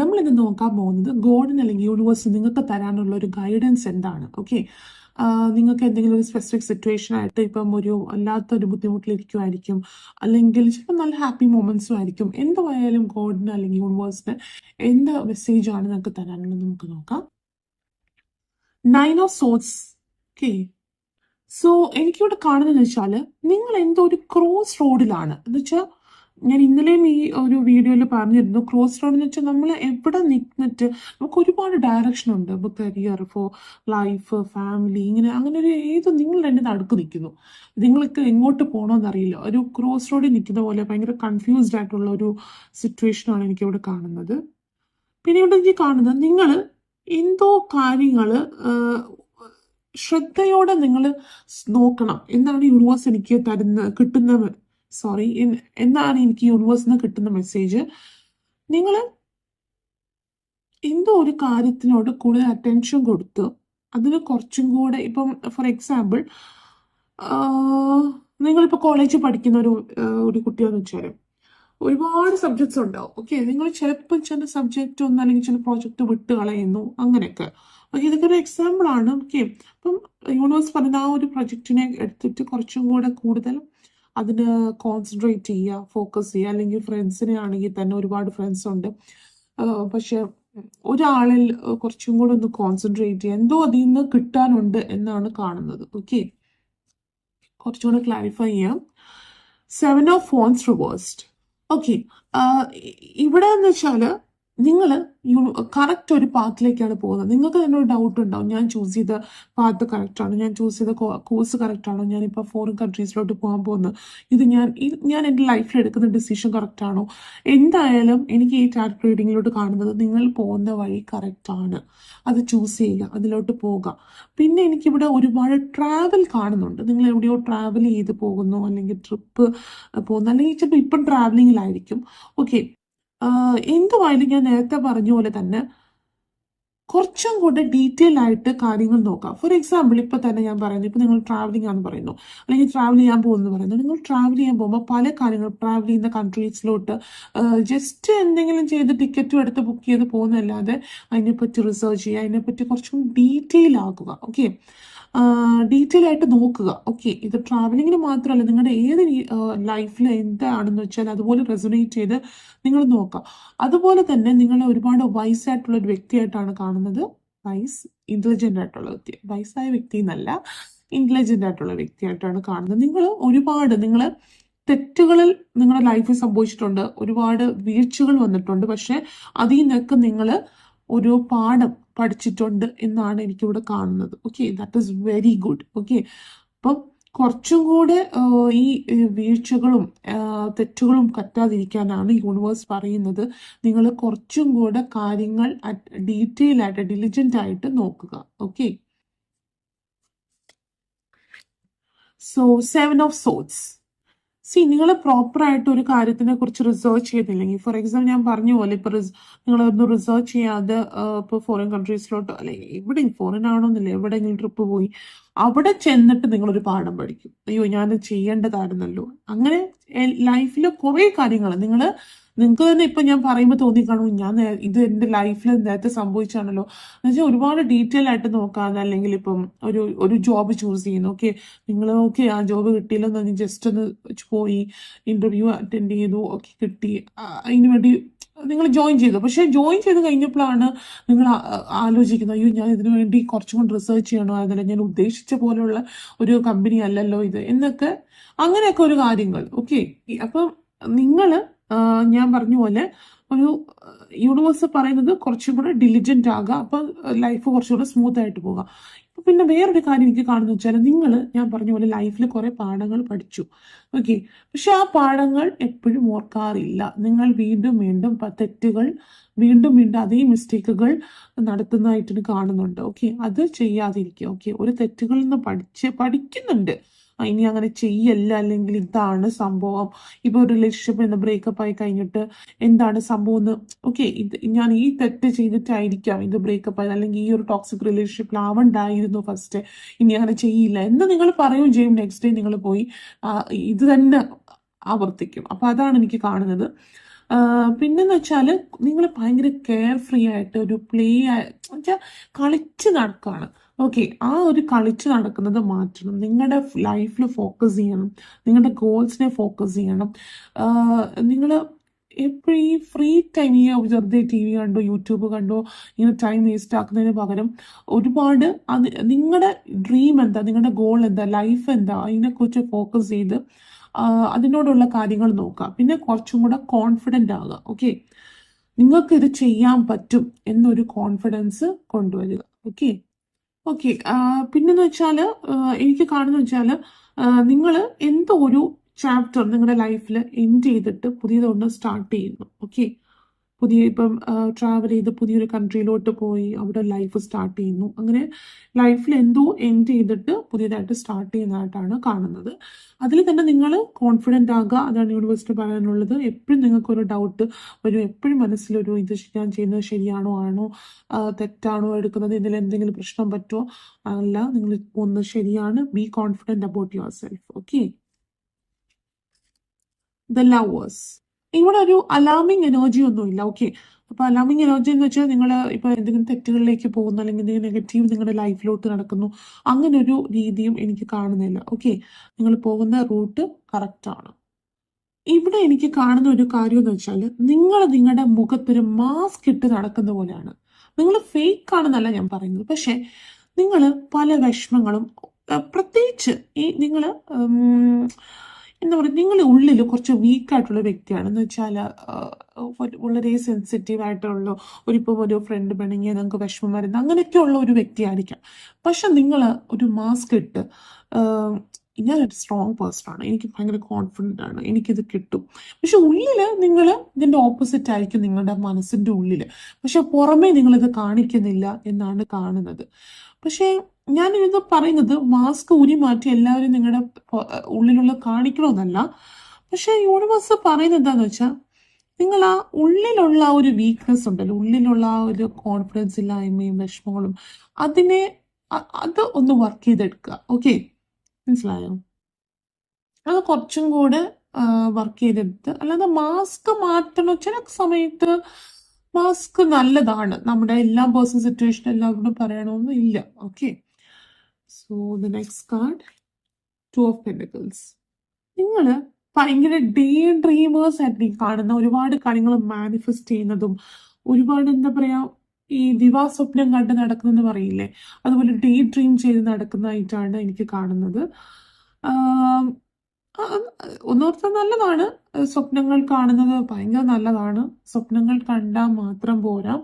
നമ്മൾ ഇന്ന് നോക്കാൻ പോകുന്നത് ഗോഡിന് അല്ലെങ്കിൽ യൂണിവേഴ്സ് നിങ്ങൾക്ക് തരാനുള്ള ഒരു ഗൈഡൻസ് എന്താണ്? ഓക്കെ നിങ്ങൾക്ക് എന്തെങ്കിലും ഒരു സ്പെസിഫിക് സിറ്റുവേഷൻ ആയിട്ട് ഇപ്പം ഒരു അല്ലാത്തൊരു ബുദ്ധിമുട്ടിലിരിക്കുമായിരിക്കും അല്ലെങ്കിൽ ചിലപ്പോൾ നല്ല ഹാപ്പി മൊമെന്റ്സും ആയിരിക്കും. എന്തുവായാലും ഗോഡിന് അല്ലെങ്കിൽ യൂണിവേഴ്സിന് എന്ത് മെസ്സേജ് ആണ് നിങ്ങൾക്ക് തരാനുള്ളത് നമുക്ക് നോക്കാം. Nine of swords okay so എനിക്കിവിടെ കാണുന്നതെന്ന് വെച്ചാൽ നിങ്ങൾ എന്തോ ഒരു ക്രോസ് റോഡിലാണ് എന്ന് വെച്ചാൽ ഞാൻ ഇന്നലെയും ഈ ഒരു വീഡിയോയിൽ പറഞ്ഞിരുന്നു ക്രോസ് റോഡ് എന്ന് വെച്ചാൽ നമ്മൾ എവിടെ നിന്നിട്ട് നമുക്ക് ഒരുപാട് ഡയറക്ഷൻ ഉണ്ട്. ഇപ്പോൾ കരിയർ ഫോർ ലൈഫ് ഫാമിലി ഇങ്ങനെ അങ്ങനെ ഒരു ഏത് നിങ്ങൾ എന്റെ നടുക്ക് നിൽക്കുന്നു നിങ്ങൾക്ക് എങ്ങോട്ട് പോകണമെന്ന് അറിയില്ല ഒരു ക്രോസ് റോഡിൽ നിൽക്കുന്ന പോലെ ഭയങ്കര കൺഫ്യൂസ്ഡ് ആയിട്ടുള്ള ഒരു സിറ്റുവേഷനാണ് എനിക്കിവിടെ കാണുന്നത്. പിന്നെ ഇവിടെ എനിക്ക് കാണുന്നത് നിങ്ങൾ എന്തോ കാര്യങ്ങൾ ശ്രദ്ധയോടെ നിങ്ങൾ നോക്കണം. എന്നാണ് യൂണിവേഴ്സ് എനിക്ക് തരുന്ന കിട്ടുന്ന സോറി എന്താണ് എനിക്ക് യൂണിവേഴ്സിൽ നിന്ന് കിട്ടുന്ന മെസ്സേജ് നിങ്ങൾ എന്തോ ഒരു കാര്യത്തിനോട് കൂടുതൽ അറ്റൻഷൻ കൊടുത്ത് അതിന് കുറച്ചും കൂടെ ഇപ്പം ഫോർ എക്സാമ്പിൾ നിങ്ങളിപ്പോൾ കോളേജിൽ പഠിക്കുന്ന ഒരു ഒരു കുട്ടിയെന്ന് വെച്ചാൽ ഒരുപാട് സബ്ജക്ട്സ് ഉണ്ടാവും ഓക്കെ നിങ്ങൾ ചിലപ്പോൾ ചില സബ്ജക്റ്റ് ഒന്ന് അല്ലെങ്കിൽ ചില പ്രോജക്റ്റ് വിട്ട് കളയുന്നു അങ്ങനെയൊക്കെ. ഓക്കെ ഇതൊക്കെ ഒരു എക്സാമ്പിൾ ആണ്. ഓക്കെ അപ്പം യൂണിവേഴ്സ് പറഞ്ഞ ആ ഒരു പ്രൊജക്റ്റിനെ എടുത്തിട്ട് കുറച്ചും കൂടെ കൂടുതൽ അതിന് കോൺസെൻട്രേറ്റ് ചെയ്യുക ഫോക്കസ് ചെയ്യുക. അല്ലെങ്കിൽ ഫ്രണ്ട്സിനെ ആണെങ്കിൽ തന്നെ ഒരുപാട് ഫ്രണ്ട്സ് ഉണ്ട്. പക്ഷെ ഒരാളിൽ കുറച്ചും കൂടെ ഒന്ന് കോൺസെൻട്രേറ്റ് ചെയ്യുക. എന്തോ അതിൽ നിന്ന് കിട്ടാനുണ്ട് എന്നാണ് കാണുന്നത്. ഓക്കെ കുറച്ചുകൂടെ ക്ലാരിഫൈ ചെയ്യാം. Seven of phones reversed okay ഇവിടെ എന്ന് വെച്ചാൽ നിങ്ങൾ കറക്റ്റ് ഒരു പാത്തിലേക്കാണ് പോകുന്നത്. നിങ്ങൾക്ക് തന്നെ ഒരു ഡൗട്ട് ഉണ്ടാവും. ഞാൻ ചൂസ് ചെയ്ത പാത്ത് കറക്റ്റ് ആണോ. ഞാൻ ചൂസ് ചെയ്ത കോഴ്സ് കറക്റ്റ് ആണോ? ഞാനിപ്പോൾ ഫോറിൻ കൺട്രീസിലോട്ട് പോകാൻ പോകുന്നത്. ഇത് ഞാൻ ഞാൻ എന്റെ ലൈഫിൽ എടുക്കുന്ന ഡിസിഷൻ കറക്റ്റ് ആണോ? എന്തായാലും എനിക്ക് ഈ ടാറ്റ് റീഡിങ്ങിലോട്ട് കാണുന്നത് നിങ്ങൾ പോകുന്ന വഴി കറക്റ്റ് ആണ്. അത് ചൂസ് ചെയ്യുക. അതിലോട്ട് പോകുക പിന്നെ എനിക്കിവിടെ ഒരുപാട് ട്രാവൽ കാണുന്നുണ്ട്. നിങ്ങൾ എവിടെയോ ട്രാവൽ ചെയ്ത് പോകുന്നു അല്ലെങ്കിൽ ട്രിപ്പ് പോകുന്നു അല്ലെങ്കിൽ ചിലപ്പോൾ ഇപ്പം ട്രാവലിങ്ങിലായിരിക്കും ഓക്കെ എന്തുമായാലും ഞാൻ നേരത്തെ പറഞ്ഞ പോലെ തന്നെ കുറച്ചും കൂടെ ഡീറ്റെയിൽ ആയിട്ട് കാര്യങ്ങൾ നോക്കാം. ഫോർ എക്സാമ്പിൾ ഇപ്പൊ തന്നെ ഞാൻ പറയുന്നു ഇപ്പൊ നിങ്ങൾ ട്രാവലിംഗ് ആണെന്ന് പറയുന്നു. അല്ലെങ്കിൽ ട്രാവൽ ചെയ്യാൻ പോകുന്നു പറയുന്നു. നിങ്ങൾ ട്രാവൽ ചെയ്യാൻ പോകുമ്പോൾ പല കാര്യങ്ങൾ ട്രാവൽ ചെയ്യുന്ന കൺട്രീസിലോട്ട് ജസ്റ്റ് എന്തെങ്കിലും ചെയ്ത് ടിക്കറ്റും എടുത്ത് ബുക്ക് ചെയ്ത് പോകുന്നതല്ലാതെ അതിനെപ്പറ്റി റിസർച്ച് ചെയ്യുക അതിനെപ്പറ്റി കുറച്ചും ഡീറ്റെയിൽ ആക്കുക. ഓക്കെ ഡീറ്റെയിൽ ആയിട്ട് നോക്കുക. ഓക്കെ ഇത് ട്രാവലിംഗിന് മാത്രമല്ല നിങ്ങളുടെ ഏത് ലൈഫിൽ എന്താണെന്ന് വെച്ചാൽ അതുപോലെ റെസൊനേറ്റ് ചെയ്ത് നിങ്ങൾ നോക്കുക അതുപോലെ തന്നെ നിങ്ങളെ ഒരുപാട് വൈസ് ആയിട്ടുള്ള ഒരു വ്യക്തിയായിട്ടാണ് കാണുന്നത്. വൈസ് ഇന്റലിജന്റ് ആയിട്ടുള്ള വ്യക്തി. വയസ്സായ വ്യക്തി എന്നല്ല ഇന്റലിജന്റ് ആയിട്ടുള്ള വ്യക്തിയായിട്ടാണ് കാണുന്നത്. നിങ്ങൾ ഒരുപാട് നിങ്ങൾ തെറ്റുകളിൽ നിങ്ങളുടെ ലൈഫിൽ സംഭവിച്ചിട്ടുണ്ട്. ഒരുപാട് വീഴ്ചകൾ വന്നിട്ടുണ്ട്. പക്ഷെ അതിൽ നിന്നൊക്കെ നിങ്ങൾ ഒരു പാഠം പഠിച്ചിട്ടുണ്ട് എന്നാണ് എനിക്കിവിടെ കാണുന്നത്. Okay that is very good okay അപ്പം കുറച്ചും കൂടെ ഈ വീഴ്ചകളും തെറ്റുകളും പറ്റാതിരിക്കാനാണ് യൂണിവേഴ്സ് പറയുന്നത്. നിങ്ങൾ കുറച്ചും കൂടെ കാര്യങ്ങൾ ഡീറ്റെയിൽ ആയിട്ട് ഡിലിജന്റ് ആയിട്ട് നോക്കുക. Okay so seven of swords see നിങ്ങൾ പ്രോപ്പർ ആയിട്ട് ഒരു കാര്യത്തിനെ കുറിച്ച് റിസർച്ച് ചെയ്തില്ലെങ്കിൽ ഫോർ എക്സാമ്പിൾ ഞാൻ പറഞ്ഞ പോലെ ഇപ്പൊ നിങ്ങൾ ഒന്ന് റിസർച്ച് ചെയ്യാതെ ഇപ്പോൾ ഫോറിൻ കൺട്രീസിലോട്ടോ അല്ലെങ്കിൽ എവിടെ ഫോറിൻ ആണോന്നില്ല എവിടെയെങ്കിലും ട്രിപ്പ് പോയി അവിടെ ചെന്നിട്ട് നിങ്ങളൊരു പാഠം പഠിക്കും. അയ്യോ ഞാൻ ചെയ്യേണ്ടതായിരുന്നല്ലോ. അങ്ങനെ ലൈഫിൽ കുറേ കാര്യങ്ങൾ നിങ്ങൾ നിങ്ങൾക്ക് തന്നെ ഇപ്പൊ ഞാൻ പറയുമ്പോൾ തോന്നിക്കാണും ഞാൻ ഇത് എന്റെ ലൈഫിൽ നേരത്തെ സംഭവിച്ചാണല്ലോ. എന്ന് വെച്ചാൽ ഒരുപാട് ഡീറ്റെയിൽ ആയിട്ട് നോക്കാതെ അല്ലെങ്കിൽ ഇപ്പം ഒരു ഒരു ജോബ് ചൂസ് ചെയ്യുന്നു. ഓക്കെ നിങ്ങൾ ഓക്കെ ആ ജോബ് കിട്ടിയില്ലെന്ന് പറഞ്ഞ് ജസ്റ്റ് ഒന്ന് പോയി ഇന്റർവ്യൂ അറ്റൻഡ് ചെയ്തു ഓക്കെ കിട്ടി. അതിന് വേണ്ടി നിങ്ങൾ ജോയിൻ ചെയ്തു. പക്ഷെ ജോയിൻ ചെയ്ത് കഴിഞ്ഞപ്പോഴാണ് നിങ്ങൾ ആലോചിക്കുന്നത് അയ്യോ ഞാൻ ഇതിനു വേണ്ടി കുറച്ചും കൂടി റിസർച്ച് ചെയ്യണോ? അതല്ല ഞാൻ ഉദ്ദേശിച്ച പോലെയുള്ള ഒരു കമ്പനി അല്ലല്ലോ ഇത്. എന്നൊക്കെ അങ്ങനെയൊക്കെ ഒരു കാര്യങ്ങൾ. ഓക്കെ അപ്പം നിങ്ങൾ ഞാൻ പറഞ്ഞ പോലെ ഒരു യൂണിവേഴ്സ് പറയുന്നത് കുറച്ചും കൂടെ ഡിലിജന്റ് ആകുക അപ്പം ലൈഫ് കുറച്ചുകൂടെ സ്മൂത്ത് ആയിട്ട് പോകുക ഇപ്പൊ പിന്നെ വേറൊരു കാര്യം എനിക്ക് കാണുന്ന വെച്ചാൽ നിങ്ങൾ ഞാൻ പറഞ്ഞ പോലെ ലൈഫിൽ കുറെ പാഠങ്ങൾ പഠിച്ചു. ഓക്കെ പക്ഷെ ആ പാഠങ്ങൾ എപ്പോഴും ഓർക്കാറില്ല. നിങ്ങൾ വീണ്ടും വീണ്ടും തെറ്റുകൾ വീണ്ടും വീണ്ടും അതേ മിസ്റ്റേക്കുകൾ നടത്തുന്നതായിട്ട് കാണുന്നുണ്ട്. ഓക്കെ അത് ചെയ്യാതിരിക്കുക. ഓക്കെ ഒരു തെറ്റുകളിൽ നിന്ന് പഠിച്ച് പഠിക്കുന്നുണ്ട്. ഇനി അങ്ങനെ ചെയ്യല്ല. അല്ലെങ്കിൽ ഇതാണ് സംഭവം. ഇപ്പൊ ഒരു റിലേഷൻഷിപ്പ് എന്ന ബ്രേക്കപ്പ് ആയി കഴിഞ്ഞിട്ട് എന്താണ് സംഭവം എന്ന് ഓക്കെ ഇത് ഞാൻ ഈ തെറ്റ് ചെയ്തിട്ടായിരിക്കാം ഇത് ബ്രേക്കപ്പ് ആയത്. അല്ലെങ്കിൽ ഈ ഒരു ടോക്സിക് റിലേഷൻഷിപ്പിൽ ആവണ്ടായിരുന്നു ഫസ്റ്റ് ഇനി അങ്ങനെ ചെയ്യില്ല എന്ന് നിങ്ങൾ പറയുകയും ചെയ്യും. നെക്സ്റ്റ് ഡേ നിങ്ങൾ പോയി ഇത് തന്നെ ആവർത്തിക്കും. അപ്പൊ അതാണ് എനിക്ക് കാണുന്നത്. പിന്നെന്ന് വെച്ചാൽ നിങ്ങൾ ഭയങ്കര കെയർ ഫ്രീ ആയിട്ട് ഒരു പ്ലേ വെച്ചാൽ കളിച്ച് നടക്കുകയാണ് ഓക്കെ ആ ഒരു കളിച്ച് നടക്കുന്നത് മാറ്റണം. നിങ്ങളുടെ ലൈഫിൽ ഫോക്കസ് ചെയ്യണം. നിങ്ങളുടെ ഗോൾസിനെ ഫോക്കസ് ചെയ്യണം. നിങ്ങൾ എപ്പോഴും ഈ ഫ്രീ ടൈം ഈ വെറുതെ ടി വി കണ്ടോ യൂട്യൂബ് കണ്ടോ ഇങ്ങനെ ടൈം വേസ്റ്റ് ആക്കുന്നതിന് പകരം ഒരുപാട് അത് നിങ്ങളുടെ ഡ്രീം എന്താ? നിങ്ങളുടെ ഗോൾ എന്താ? ലൈഫ് എന്താ? അതിനെക്കുറിച്ച് ഫോക്കസ് ചെയ്ത് അതിനോടുള്ള കാര്യങ്ങൾ നോക്കുക പിന്നെ കുറച്ചും കൂടെ കോൺഫിഡന്റ് ആകുക ഓക്കെ നിങ്ങൾക്ക് ഇത് ചെയ്യാൻ പറ്റും എന്നൊരു കോൺഫിഡൻസ് കൊണ്ടുവരിക. ഓക്കെ ഓക്കെ പിന്നെന്ന് വെച്ചാൽ എനിക്ക് കാണുന്ന വെച്ചാൽ നിങ്ങൾ എന്തോ ഒരു ചാപ്റ്റർ നിങ്ങളുടെ ലൈഫിൽ എൻഡ് ചെയ്തിട്ട് പുതിയതൊന്ന് സ്റ്റാർട്ട് ചെയ്യുന്നു. ഓക്കെ പുതിയ ഇപ്പം ട്രാവൽ ചെയ്ത് പുതിയൊരു കൺട്രിയിലോട്ട് പോയി അവിടെ ലൈഫ് സ്റ്റാർട്ട് ചെയ്യുന്നു. അങ്ങനെ ലൈഫിൽ എന്തോ എൻഡ് ചെയ്തിട്ട് പുതിയതായിട്ട് സ്റ്റാർട്ട് ചെയ്യുന്നതായിട്ടാണ് കാണുന്നത്. അതിൽ തന്നെ നിങ്ങൾ കോൺഫിഡന്റ് ആകുക അതാണ് യൂണിവേഴ്സിറ്റി പറയാനുള്ളത്. എപ്പോഴും നിങ്ങൾക്കൊരു ഡൗട്ട് വരും. എപ്പോഴും മനസ്സിലൊരു ഇത് ഞാൻ ചെയ്യുന്നത് ശരിയാണോ ആണോ തെറ്റാണോ എടുക്കുന്നത് ഇതിൽ എന്തെങ്കിലും പ്രശ്നം പറ്റുമോ അല്ല നിങ്ങൾ ഒന്ന് ശരിയാണ് be confident about yourself okay the lovers ഇവിടെ ഒരു അലാമിങ് എനർജി ഒന്നുമില്ല. ഓക്കെ അപ്പൊ അലാമിങ് എനർജി എന്ന് വെച്ചാൽ നിങ്ങൾ ഇപ്പൊ എന്തെങ്കിലും തെറ്റുകളിലേക്ക് പോകുന്നു അല്ലെങ്കിൽ എന്തെങ്കിലും നെഗറ്റീവ് നിങ്ങളുടെ ലൈഫിലോട്ട് നടക്കുന്നു അങ്ങനെ ഒരു രീതിയും എനിക്ക് കാണുന്നില്ല. ഓക്കെ നിങ്ങൾ പോകുന്ന റൂട്ട് കറക്റ്റ് ആണ്. ഇവിടെ എനിക്ക് കാണുന്ന ഒരു കാര്യം എന്ന് വെച്ചാൽ നിങ്ങൾ നിങ്ങളുടെ മുഖത്തൊരു മാസ്ക് ഇട്ട് നടക്കുന്ന പോലെയാണ്. നിങ്ങൾ ഫേക്ക് ആണെന്നല്ല ഞാൻ പറയുന്നത്. പക്ഷെ നിങ്ങൾ പല വിഷമങ്ങളും പ്രത്യേകിച്ച് ഈ നിങ്ങൾ എന്താ പറയുക നിങ്ങൾ ഉള്ളിൽ കുറച്ച് വീക്കായിട്ടുള്ള വ്യക്തിയാണെന്ന് വെച്ചാൽ വളരെ സെൻസിറ്റീവ് ആയിട്ടുള്ള ഒരു ഇപ്പം ഒരു ഫ്രണ്ട് പിണങ്ങിയ നിങ്ങൾക്ക് വിഷമം വരുന്ന അങ്ങനെയൊക്കെയുള്ള ഒരു വ്യക്തിയായിരിക്കാം. പക്ഷെ നിങ്ങൾ ഒരു മാസ്ക് ഇട്ട് ഞാനൊരു സ്ട്രോങ് പേഴ്സൺ ആണ്. എനിക്ക് ഭയങ്കര കോൺഫിഡന്റ് ആണ്. എനിക്കിത് കിട്ടും. പക്ഷെ ഉള്ളിൽ നിങ്ങൾ ഇതിന്റെ ഓപ്പോസിറ്റ് ആയിരിക്കും നിങ്ങളുടെ മനസ്സിന്റെ ഉള്ളിൽ പക്ഷെ പുറമേ നിങ്ങളിത് കാണിക്കുന്നില്ല എന്നാണ് കാണുന്നത്. പക്ഷേ ഞാൻ ഇത് പറയുന്നത് മാസ്ക് ഊരി മാറ്റി എല്ലാവരും നിങ്ങളുടെ ഉള്ളിലുള്ള കാണിക്കണമെന്നല്ല. പക്ഷെ യൂണിവേഴ്സ് പറയുന്നത് എന്താന്ന് വെച്ചാൽ നിങ്ങൾ ആ ഉള്ളിലുള്ള ആ ഒരു വീക്ക്നെസ് ഉണ്ടല്ലോ ഉള്ളിലുള്ള ആ ഒരു കോൺഫിഡൻസ് ഇല്ലായ്മയും വിഷമങ്ങളും അതിനെ അത് ഒന്ന് വർക്ക് ചെയ്തെടുക്കുക. ഓക്കെ മനസ്സിലായോ? അത് കുറച്ചും കൂടെ വർക്ക് ചെയ്തെടുത്ത് അല്ലാതെ മാസ്ക് മാറ്റണം. ചില സമയത്ത് മാസ്ക് നല്ലതാണ്. നമ്മുടെ എല്ലാ പേഴ്സൺ സിറ്റുവേഷൻ എല്ലാവരോടും പറയണമെന്നും ഇല്ല. Okay so the next card two of pentacles നിങ്ങൾ ഭയങ്കര ഡേ ഡ്രീമേഴ്സ് ആയിരിക്കും കാണുന്ന ഒരുപാട് കാര്യങ്ങൾ മാനിഫെസ്റ്റ് ചെയ്യുന്നതും ഒരുപാട് എന്താ പറയാ ഈ ദിവാസ്വപ്നം കണ്ട് നടക്കുന്നെന്ന് പറയില്ലേ അതുപോലെ ഡേ ഡ്രീം ചെയ്ത് നടക്കുന്നതായിട്ടാണ് എനിക്ക് കാണുന്നത്. ഒന്നോർത്ത നല്ലതാണ്. സ്വപ്നങ്ങൾ കാണുന്നത് ഭയങ്കര നല്ലതാണ്. സ്വപ്നങ്ങൾ കണ്ടാൽ മാത്രം പോരാ.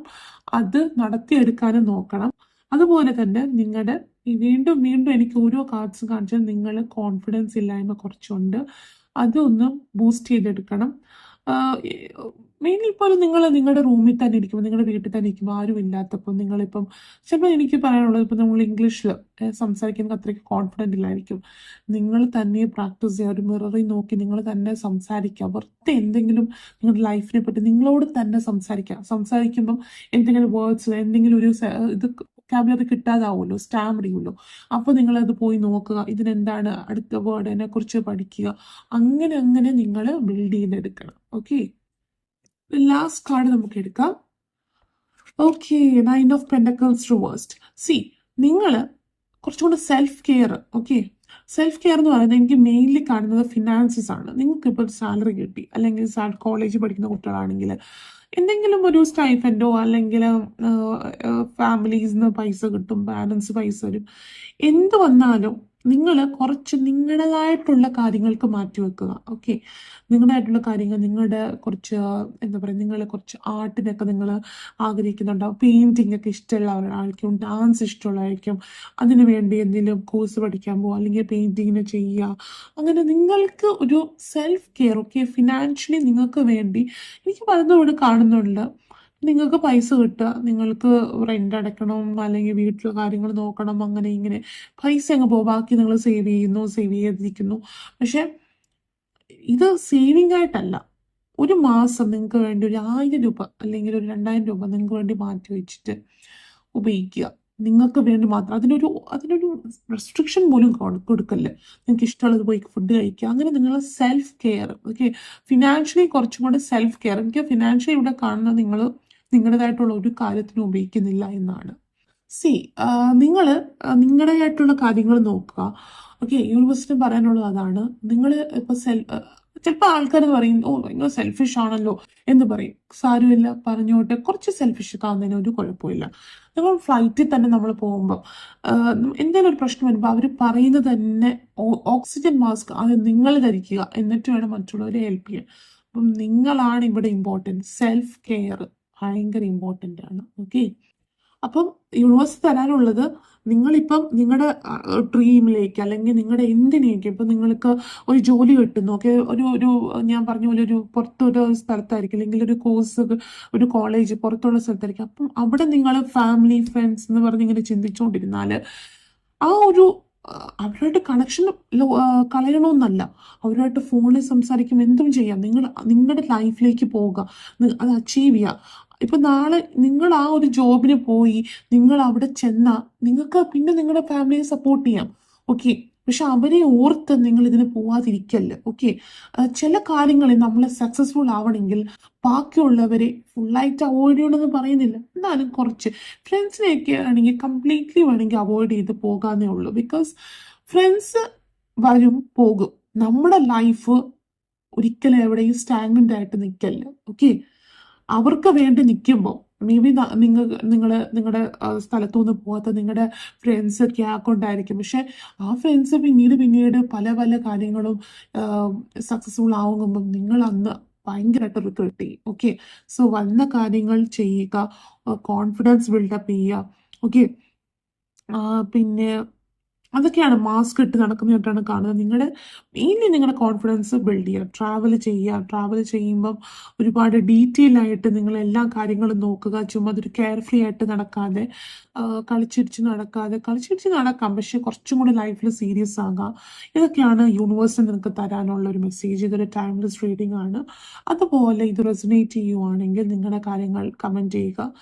അത് നടത്തിയെടുക്കാനും നോക്കണം. അതുപോലെ തന്നെ നിങ്ങളുടെ വീണ്ടും വീണ്ടും എനിക്ക് ഓരോ കാർഡ്സും കാണിച്ചാൽ നിങ്ങൾ കോൺഫിഡൻസ് ഇല്ലായ്മ കുറച്ചുണ്ട്. അതൊന്ന് ബൂസ്റ്റ് ചെയ്തെടുക്കണം. മെയിൻലി പോലും നിങ്ങൾ നിങ്ങളുടെ റൂമിൽ തന്നെ ഇരിക്കുമ്പോൾ നിങ്ങളുടെ വീട്ടിൽ തന്നെ ഇരിക്കുമ്പോൾ ആരും ഇല്ലാത്തപ്പോൾ നിങ്ങളിപ്പം ചിലപ്പോൾ എനിക്ക് പറയാനുള്ളത് ഇപ്പം നമ്മൾ ഇംഗ്ലീഷിൽ സംസാരിക്കുന്നത് അത്രയ്ക്ക് കോൺഫിഡന്റ് ഇല്ലായിരിക്കും. നിങ്ങൾ തന്നെ പ്രാക്ടീസ് ചെയ്യുക ഒരു മിററിൽ നോക്കി നിങ്ങൾ തന്നെ സംസാരിക്കുക. വെറുതെ എന്തെങ്കിലും നിങ്ങളുടെ ലൈഫിനെ പറ്റി നിങ്ങളോട് തന്നെ സംസാരിക്കുക. സംസാരിക്കുമ്പം എന്തെങ്കിലും വേർഡ്സ് എന്തെങ്കിലും ഒരു ഇത് വൊക്കാബുലറി കിട്ടാതാവുമല്ലോ സ്റ്റാമ്പ് ചെയ്യുമല്ലോ. അപ്പോൾ നിങ്ങളത് പോയി നോക്കുക ഇതിനെന്താണ് അടുത്ത വേർഡിനെ കുറിച്ച് പഠിക്കുക. അങ്ങനെ അങ്ങനെ നിങ്ങൾ ബിൽഡ് ചെയ്തെടുക്കണം ഓക്കെ ലാസ്റ്റ് കാർഡ് നമുക്ക് എടുക്കാം. Okay nine of pentacles reversed see നിങ്ങൾ കുറച്ചും കൂടെ self care okay self care എന്ന് പറയുന്നത് എനിക്ക് മെയിൻലി കാണുന്നത് ഫിനാൻസസ് ആണ്. നിങ്ങൾക്ക് ഇപ്പോൾ സാലറി കിട്ടി അല്ലെങ്കിൽ കോളേജ് പഠിക്കുന്ന കുട്ടികളാണെങ്കിൽ എന്തെങ്കിലും ഒരു സ്റ്റൈഫൻഡോ അല്ലെങ്കിൽ ഫാമിലീസ് നിന്ന് പൈസ കിട്ടും പാരൻസ് പൈസ തരും. എന്ത് വന്നാലും നിങ്ങൾ കുറച്ച് നിങ്ങളുടേതായിട്ടുള്ള കാര്യങ്ങൾക്ക് മാറ്റി വെക്കുക. ഓക്കെ നിങ്ങളുടേതായിട്ടുള്ള കാര്യങ്ങൾ നിങ്ങളുടെ കുറച്ച് എന്താ പറയുക നിങ്ങൾ കുറച്ച് ആർട്ടിനൊക്കെ നിങ്ങൾ ആഗ്രഹിക്കുന്നുണ്ടാവും പെയിന്റിംഗ് ഒക്കെ ഇഷ്ടമുള്ള ഇഷ്ടമുള്ളവരായിരിക്കും ഡാൻസ് ഇഷ്ടമുള്ളതായിരിക്കും. അതിനു വേണ്ടി എന്തെങ്കിലും കോഴ്സ് പഠിക്കാൻ പോകുക അല്ലെങ്കിൽ പെയിന്റിങ്ങിന് ചെയ്യുക. അങ്ങനെ നിങ്ങൾക്ക് ഒരു സെൽഫ് കെയർ ഓക്കെ ഫിനാൻഷ്യലി നിങ്ങൾക്ക് വേണ്ടി എനിക്ക് പലതും ഇവിടെ കാണുന്നുണ്ട്. നിങ്ങൾക്ക് പൈസ കിട്ടുക. നിങ്ങൾക്ക് റെന്റ് അടയ്ക്കണം അല്ലെങ്കിൽ വീട്ടിലെ കാര്യങ്ങൾ നോക്കണം അങ്ങനെ ഇങ്ങനെ. പൈസ അങ്ങ് പോകും ബാക്കി നിങ്ങൾ സേവ് ചെയ്യുന്നു സേവ് ചെയ്തിരിക്കുന്നു പക്ഷെ ഇത് സേവിങ് ആയിട്ടല്ല. ഒരു മാസം നിങ്ങൾക്ക് വേണ്ടി ഒരു ആയിരം രൂപ അല്ലെങ്കിൽ ഒരു രണ്ടായിരം രൂപ നിങ്ങൾക്ക് വേണ്ടി മാറ്റി വെച്ചിട്ട് ഉപയോഗിക്കുക. നിങ്ങൾക്ക് വേണ്ടി മാത്രം. അതിനൊരു അതിനൊരു റെസ്ട്രിക്ഷൻ പോലും കൊടുക്കല്ലേ. നിങ്ങൾക്ക് ഇഷ്ടമുള്ളത് പോയി ഫുഡ് കഴിക്കുക. അങ്ങനെ നിങ്ങൾ സെൽഫ് കെയർ ഓക്കെ ഫിനാൻഷ്യലി കുറച്ചും കൂടെ സെൽഫ് കെയർ എനിക്ക് ഫിനാൻഷ്യലി ഇവിടെ കാണുന്നത് നിങ്ങൾ നിങ്ങളുടേതായിട്ടുള്ള ഒരു കാര്യത്തിനും ഉപയോഗിക്കുന്നില്ല എന്നാണ്. സി നിങ്ങൾ നിങ്ങളുടേതായിട്ടുള്ള കാര്യങ്ങൾ നോക്കുക. ഓക്കെ യൂണിവേഴ്സിറ്റി പറയാനുള്ളത് അതാണ്. നിങ്ങൾ ഇപ്പോൾ സെൽ ചിലപ്പോൾ ആൾക്കാർ പറയും ഓ നിങ്ങൾ സെൽഫിഷ് ആണല്ലോ എന്ന് പറയും. സാരമില്ല പറഞ്ഞോട്ടെ കുറച്ച് സെൽഫിഷ് കാണുന്നതിന് ഒരു കുഴപ്പമില്ല. നിങ്ങൾ ഫ്ലൈറ്റിൽ തന്നെ നമ്മൾ പോകുമ്പോൾ എന്തെങ്കിലും ഒരു പ്രശ്നം വരുമ്പോൾ അവർ പറയുന്നത് തന്നെ ഓക്സിജൻ മാസ്ക് അത് നിങ്ങൾ ധരിക്കുക എന്നിട്ട് വേണം മറ്റുള്ളവരെ ഹെൽപ്പ് ചെയ്യാൻ. അപ്പം നിങ്ങളാണ് ഇവിടെ ഇമ്പോർട്ടന്റ് സെൽഫ് കെയർ ഭയങ്കര ഇമ്പോർട്ടന്റ് ആണ്. ഓക്കെ അപ്പം യൂണിവേഴ്സ് തരാനുള്ളത് നിങ്ങളിപ്പം നിങ്ങളുടെ ഡ്രീമിലേക്ക് അല്ലെങ്കിൽ നിങ്ങളുടെ എന്തിനേക്ക് ഇപ്പം നിങ്ങൾക്ക് ഒരു ജോലി കിട്ടുന്നു? ഓക്കെ ഒരു ഒരു ഞാൻ പറഞ്ഞ പോലെ ഒരു പുറത്തൊരു സ്ഥലത്തായിരിക്കും അല്ലെങ്കിൽ ഒരു കോഴ്സ് ഒരു കോളേജ് പുറത്തുള്ള സ്ഥലത്തായിരിക്കും. അപ്പം അവിടെ നിങ്ങൾ ഫാമിലി ഫ്രണ്ട്സ് എന്ന് പറഞ്ഞ് ഇങ്ങനെ ചിന്തിച്ചുകൊണ്ടിരുന്നാൽ ആ ഒരു അവരുമായിട്ട് കണക്ഷൻ കളയണമെന്നല്ല അവരുമായിട്ട് ഫോണിൽ സംസാരിക്കും എന്തും ചെയ്യാം. നിങ്ങൾ നിങ്ങളുടെ ലൈഫിലേക്ക് പോവുക. അത് അച്ചീവ് ചെയ്യുക. ഇപ്പൊ നാളെ നിങ്ങൾ ആ ഒരു ജോബിന് പോയി നിങ്ങൾ അവിടെ ചെന്നാൽ നിങ്ങൾക്ക് പിന്നെ നിങ്ങളുടെ ഫാമിലിയെ സപ്പോർട്ട് ചെയ്യാം. ഓക്കെ പക്ഷെ അവരെ ഓർത്ത് നിങ്ങൾ ഇതിന് പോവാതിരിക്കല്ല. ഓക്കെ ചില കാര്യങ്ങളിൽ നമ്മൾ സക്സസ്ഫുൾ ആവണമെങ്കിൽ ബാക്കിയുള്ളവരെ ഫുള്ളായിട്ട് അവോയ്ഡ് ചെയ്യണമെന്ന് പറയുന്നില്ല. എന്നാലും കുറച്ച് ഫ്രണ്ട്സിനെയൊക്കെ ആണെങ്കിൽ കംപ്ലീറ്റ്ലി വേണമെങ്കിൽ അവോയ്ഡ് ചെയ്ത് പോകാന്നേ ഉള്ളൂ. ബിക്കോസ് ഫ്രണ്ട്സ് വരും പോകും. നമ്മുടെ ലൈഫ് ഒരിക്കലും എവിടെയും സ്റ്റാഗ്നന്റ് ആയിട്ട് നിൽക്കല്ല ഓക്കെ അവർക്ക് വേണ്ടി നിൽക്കുമ്പോൾ മേ ബി നിങ്ങൾ നിങ്ങൾ നിങ്ങളുടെ സ്ഥലത്തു നിന്ന് പോകാത്ത നിങ്ങളുടെ ഫ്രണ്ട്സ് ഒക്കെ ആക്കൊണ്ടായിരിക്കും. പക്ഷെ ആ ഫ്രണ്ട്സ് പിന്നീട് പിന്നീട് പല പല കാര്യങ്ങളും സക്സസ്ഫുൾ ആവുമ്പം നിങ്ങൾ അന്ന് ഭയങ്കരമായിട്ട് റിഗ്രറ്റ് ചെയ്യും. ഓക്കെ സോ വന്ന കാര്യങ്ങൾ ചെയ്യുക കോൺഫിഡൻസ് ബിൽഡപ്പ് ചെയ്യുക. ഓക്കെ പിന്നെ അതൊക്കെയാണ് മാസ്ക് ഇട്ട് നടക്കുന്നതായിട്ടാണ് കാണുന്നത്. നിങ്ങളുടെ മെയിൻലി നിങ്ങളുടെ കോൺഫിഡൻസ് ബിൽഡ് ചെയ്യുക. ട്രാവൽ ചെയ്യുക. ട്രാവൽ ചെയ്യുമ്പം ഒരുപാട് ഡീറ്റെയിൽ ആയിട്ട് നിങ്ങൾ എല്ലാ കാര്യങ്ങളും നോക്കുക. ചുമ്മാ അതൊരു കെയർഫ്രീ ആയിട്ട് നടക്കാതെ കളിച്ചിരിച്ച് നടക്കാതെ കളിച്ചിരിച്ച് നടക്കാം. പക്ഷെ കുറച്ചും കൂടി ലൈഫിൽ സീരിയസ് ആകാം. ഇതൊക്കെയാണ് യൂണിവേഴ്സിൽ നിങ്ങൾക്ക് തരാനുള്ള ഒരു മെസ്സേജ് ഇതൊരു ടൈംലെസ് റീഡിംഗ് ആണ്. അതുപോലെ ഇത് റെസിനേറ്റ് ചെയ്യുവാണെങ്കിൽ നിങ്ങളുടെ കാര്യങ്ങൾ കമന്റ് ചെയ്യുക.